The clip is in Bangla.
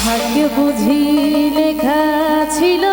ভাগ্য বুঝি লেখা ছিল।